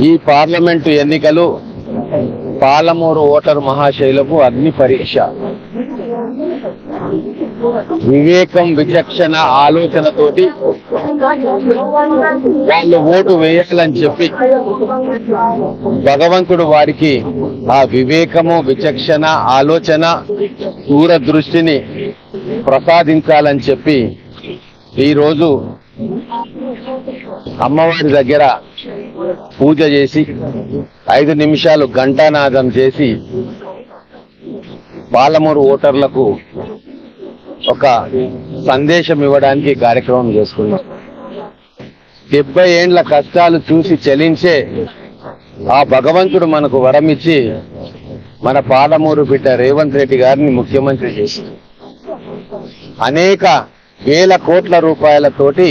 ఈ పార్లమెంటు ఎన్నికలు పాలమూరు ఓటరు మహాశైలకు అగ్ని పరీక్ష. వివేకం విచక్షణ ఆలోచనతోటి వాళ్ళు ఓటు వేయాలని చెప్పి భగవంతుడు వారికి ఆ వివేకము విచక్షణ ఆలోచన దూరదృష్టిని ప్రసాదించాలని చెప్పి ఈరోజు అమ్మవారి దగ్గర పూజ చేసి ఐదు నిమిషాలు ఘంటానాదం చేసి పాలమూరు ఓటర్లకు ఒక సందేశం ఇవ్వడానికి కార్యక్రమం చేసుకున్నాం. డెబ్బై ఏండ్ల కష్టాలు చూసి చలించే ఆ భగవంతుడు మనకు వరం ఇచ్చి మన పాలమూరు బిడ్డ రేవంత్ రెడ్డి గారిని ముఖ్యమంత్రి చేసి అనేక వేల కోట్ల రూపాయలతోటి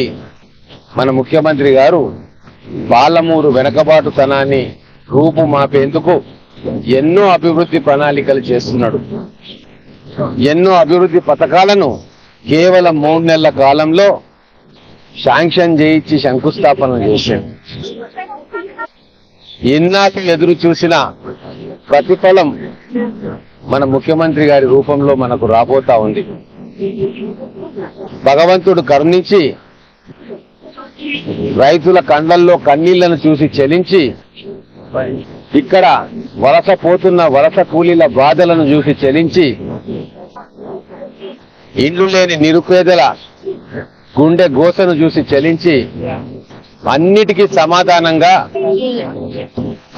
మన ముఖ్యమంత్రి గారు పాలమూరు వెనకబాటుతనాన్ని రూపుమాపేందుకు ఎన్నో అభివృద్ధి ప్రణాళికలు చేస్తున్నాడు. ఎన్నో అభివృద్ధి పథకాలను కేవలం మూడు నెలల కాలంలో శాంక్షన్ చేయించి శంకుస్థాపన చేశాడు. ఇన్నాక ఎదురు చూసిన ప్రతిఫలం మన ముఖ్యమంత్రి గారి రూపంలో మనకు రాబోతా ఉంది. భగవంతుడు కరుణించి రైతుల కండల్లో కన్నీళ్ళను చూసి చలించి ఇక్కడ వలస పోతున్న వలస కూలీల బాధలను చూసి చలించి ఇల్లు లేని నిరుపేదల గుండె గోసను చూసి చలించి అన్నిటికీ సమాధానంగా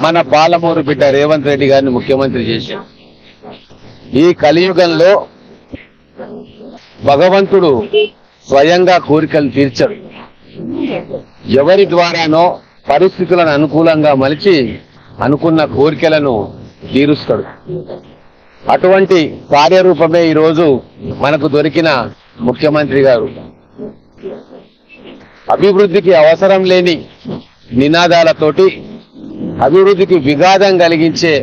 మన పాలమూరు బిడ్డ రేవంత్ రెడ్డి గారిని ముఖ్యమంత్రి చేశారు. ఈ కలియుగంలో భగవంతుడు స్వయంగా కోరికలు తీర్చడు. ఎవరి ద్వారానో పరిస్థితులను అనుకూలంగా మలిచి అనుకున్న కోరికలను తీరుస్తాడు. అటువంటి కార్యరూపమే ఈరోజు మనకు దొరికిన ముఖ్యమంత్రి గారు. అభివృద్ధికి అవసరం లేని నినాదాలతోటి అభివృద్ధికి విఘాతం కలిగించే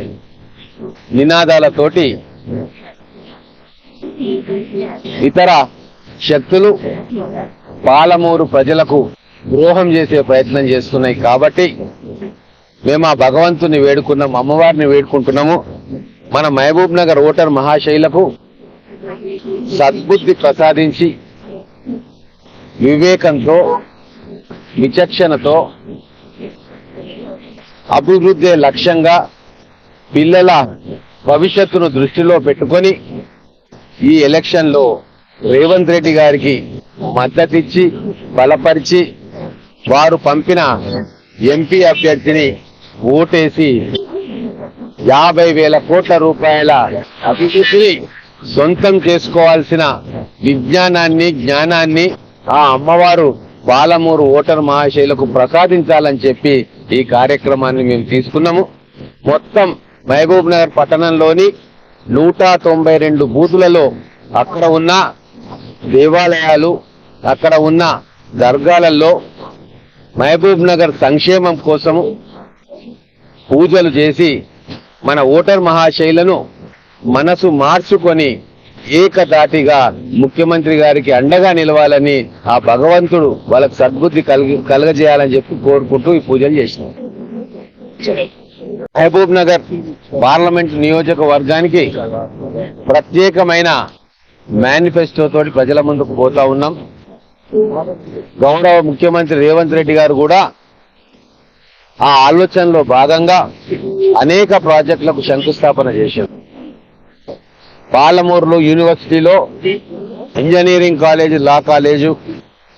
నినాదాలతోటి ఇతర శక్తులు పాలమూరు ప్రజలకు ద్రోహం చేసే ప్రయత్నం చేస్తున్నాయి కాబట్టి మేము ఆ భగవంతుని వేడుకున్నాం అమ్మవారిని వేడుకుంటున్నాము. మన మహబూబ్ నగర్ ఓటర్ మహాశైలకు సద్బుద్ధి ప్రసాదించి వివేకంతో విచక్షణతో అభివృద్ధి లక్ష్యంగా పిల్లల భవిష్యత్తును దృష్టిలో పెట్టుకొని ఈ ఎలక్షన్లో రేవంత్ రెడ్డి గారికి మద్దతిచ్చి బలపరిచి వారు పంపిన ఎంపీ అభ్యర్థిని ఓటేసి యాభై వేల కోట్ల రూపాయల అభివృద్ధిని సొంతం చేసుకోవాల్సిన విజ్ఞానాన్ని జ్ఞానాన్ని ఆ అమ్మవారు పాలమూరు ఓటర్ మహాశైలకు ప్రసాదించాలని చెప్పి ఈ కార్యక్రమాన్ని మేము తీసుకున్నాము. మొత్తం మహబూబ్ నగర్ పట్టణంలోని నూట తొంభై రెండు బూతులలో అక్కడ ఉన్న దేవాలయాలు అక్కడ ఉన్న దర్గాలలో మహబూబ్ నగర్ సంక్షేమం కోసము పూజలు చేసి మన ఓటర్ మహాశైలను మనసు మార్చుకొని ఏకదాటిగా ముఖ్యమంత్రి గారికి అండగా నిలవాలని ఆ భగవంతుడు వాళ్ళకి సద్బుద్ధి కలిగి కలగజేయాలని చెప్పి కోరుకుంటూ ఈ పూజలు చేసినాం. మహబూబ్ నగర్ పార్లమెంట్ నియోజకవర్గానికి ప్రత్యేకమైన మేనిఫెస్టో తోటి ప్రజల ముందుకు పోతా ఉన్నాం. గౌరవ ముఖ్యమంత్రి రేవంత్ రెడ్డి గారు కూడా ఆ ఆలోచనలో భాగంగా అనేక ప్రాజెక్టులకు శంకుస్థాపన చేశారు. పాలమూరులో యూనివర్సిటీలో ఇంజనీరింగ్ కాలేజ్ లా కాలేజు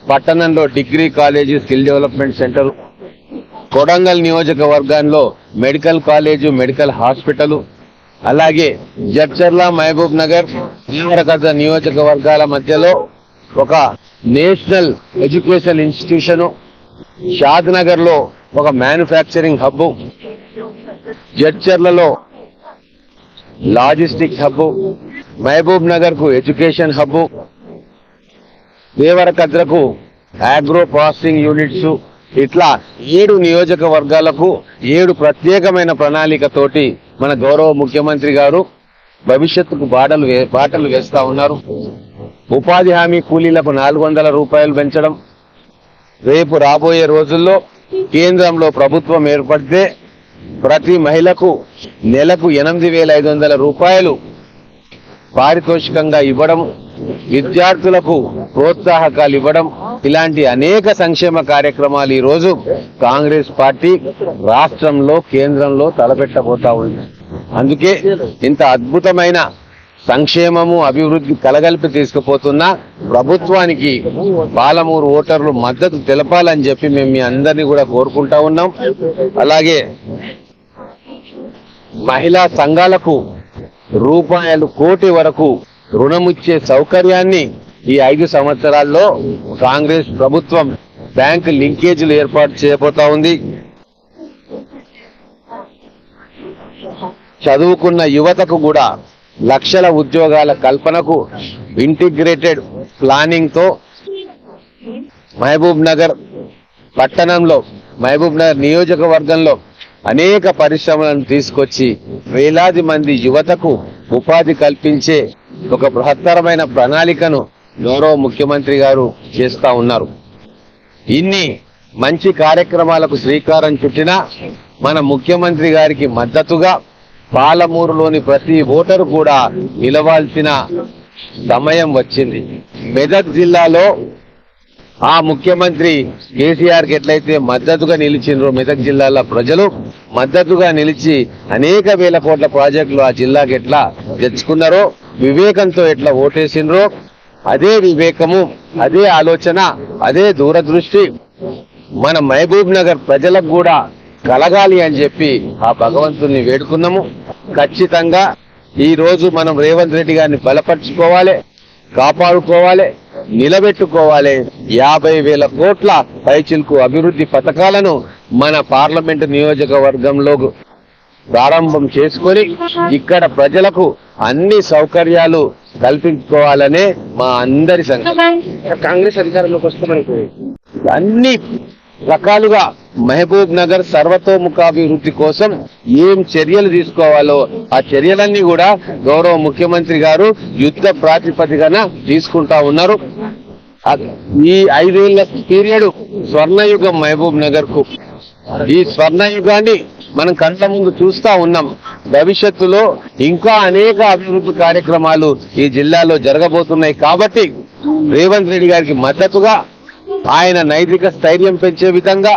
పట్టణంలో degree college skill development centre Kodangal నియోజకవర్గాల్లో మెడికల్ కాలేజు మెడికల్ హాస్పిటల్ అలాగే జడ్చర్ల మహబూబ్ నగర్ తీవ్రకథ నియోజకవర్గాల మధ్యలో ఒక నేషనల్ ఎడ్యుకేషన్ ఇన్స్టిట్యూషను షాద్ నగర్లో ఒక మ్యానుఫ్యాక్చరింగ్ హబ్ జడ్చర్లలో లాజిస్టిక్ హబ్ మహబూబ్ నగర్కు ఎడ్యుకేషన్ హబ్ దేవరకద్రకు ఆగ్రో ప్రాసెసింగ్ యూనిట్స్ ఇట్లా ఏడు నియోజకవర్గాలకు ఏడు ప్రత్యేకమైన ప్రణాళికతోటి మన గౌరవ ముఖ్యమంత్రి గారు భవిష్యత్తుకు బాటలు వే- బాటలు వేస్తా ఉన్నారు. ఉపాధి హామీ కూలీలకు నాలుగు వందల రూపాయలు పెంచడం రేపు రాబోయే రోజుల్లో కేంద్రంలో ప్రభుత్వం ఏర్పడితే ప్రతి మహిళకు నెలకు ఎనిమిది వేల ఐదు వందల రూపాయలు పారితోషికంగా ఇవ్వడం విద్యార్థులకు ప్రోత్సాహకాలు ఇవ్వడం ఇలాంటి అనేక సంక్షేమ కార్యక్రమాలు ఈ రోజు కాంగ్రెస్ పార్టీ రాష్ట్రంలో కేంద్రంలో తలపెట్టబోతా ఉంది. అందుకే ఇంత అద్భుతమైన సంక్షేమము అభివృద్ధి కలగలిపి తీసుకుపోతున్న ప్రభుత్వానికి పాలమూరు ఓటర్లు మద్దతు తెలపాలని చెప్పి మేము మీ అందరినీ కూడా కోరుకుంటా ఉన్నాం. అలాగే మహిళా సంఘాలకు రూపాయలు కోటి వరకు రుణముచ్చే సౌకర్యాన్ని ఈ ఐదు సంవత్సరాల్లో కాంగ్రెస్ ప్రభుత్వం బ్యాంక్ లింకేజీలు ఏర్పాటు చేయబోతా ఉంది. చదువుకున్న యువతకు కూడా లక్షల ఉద్యోగాల కల్పనకు ఇంటిగ్రేటెడ్ ప్లానింగ్తో మహబూబ్ నగర్ పట్టణంలో మహబూబ్ నగర్ నియోజకవర్గంలో అనేక పరిశ్రమలను తీసుకొచ్చి వేలాది మంది యువతకు ఉపాధి కల్పించే ఒక బృహత్తరమైన ప్రణాళికను గౌరవ ముఖ్యమంత్రి గారు చేస్తా ఉన్నారు. ఇన్ని మంచి కార్యక్రమాలకు శ్రీకారం చుట్టినా మన ముఖ్యమంత్రి గారికి మద్దతుగా పాలమూరులోని ప్రతి ఓటరు కూడా నిలవాల్సిన సమయం వచ్చింది. మెదక్ జిల్లాలో ఆ ముఖ్యమంత్రి కేసీఆర్కి ఎట్లయితే మద్దతుగా నిలిచినో మెదక్ జిల్లాల ప్రజలు మద్దతుగా నిలిచి అనేక వేల కోట్ల ప్రాజెక్టులు ఆ జిల్లాకి ఎట్లా తెచ్చుకున్నారో వివేకంతో ఎట్లా ఓటేసిండ్రో అదే వివేకము అదే ఆలోచన అదే దూరదృష్టి. మన మహబూబ్ నగర్ ప్రజలకు కూడా కలగాలి అని చెప్పి ఆ భగవంతుని వేడుకున్నాము. ఖచ్చితంగా ఈ రోజు మనం రేవంత్ రెడ్డి గారిని బలపరుచుకోవాలి కాపాడుకోవాలి నిలబెట్టుకోవాలి. యాభై వేల కోట్ల పైచిల్కు అభివృద్ధి పథకాలను మన పార్లమెంటు నియోజకవర్గంలో ప్రారంభం చేసుకొని ఇక్కడ ప్రజలకు అన్ని సౌకర్యాలు కల్పించుకోవాలనే మా అందరి సంకల్పం. కాంగ్రెస్ అధికారంలోకి వస్తామని అన్ని రకాలుగా మహబూబ్ నగర్ సర్వతోముఖాభివృద్ధి కోసం ఏం చర్యలు తీసుకోవాలో ఆ చర్యలన్నీ కూడా గౌరవ ముఖ్యమంత్రి గారు యుద్ధ ప్రాతిపదికన తీసుకుంటా ఉన్నారు. ఈ ఐదేళ్ళ పీరియడ్ స్వర్ణయుగం మహబూబ్ నగర్కు ఈ స్వర్ణయుగాన్ని మనం కంట ముందు చూస్తా ఉన్నాం. భవిష్యత్తులో ఇంకా అనేక అభివృద్ధి కార్యక్రమాలు ఈ జిల్లాలో జరగబోతున్నాయి. కాబట్టి రేవంత్ రెడ్డి గారికి మద్దతుగా ఆయన నైతిక స్థైర్యం పెంచే విధంగా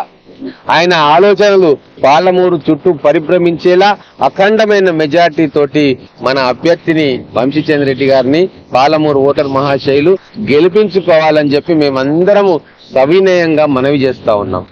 ఆయన ఆలోచనలు పాలమూరు చుట్టూ పరిభ్రమించేలా అఖండమైన మెజార్టీ తోటి మన అభ్యర్థిని వంశీచంద్ర రెడ్డి గారిని పాలమూరు ఓటర్ మహాశైలు గెలిపించుకోవాలని చెప్పి మేమందరము సవినయంగా మనవి చేస్తా ఉన్నాం.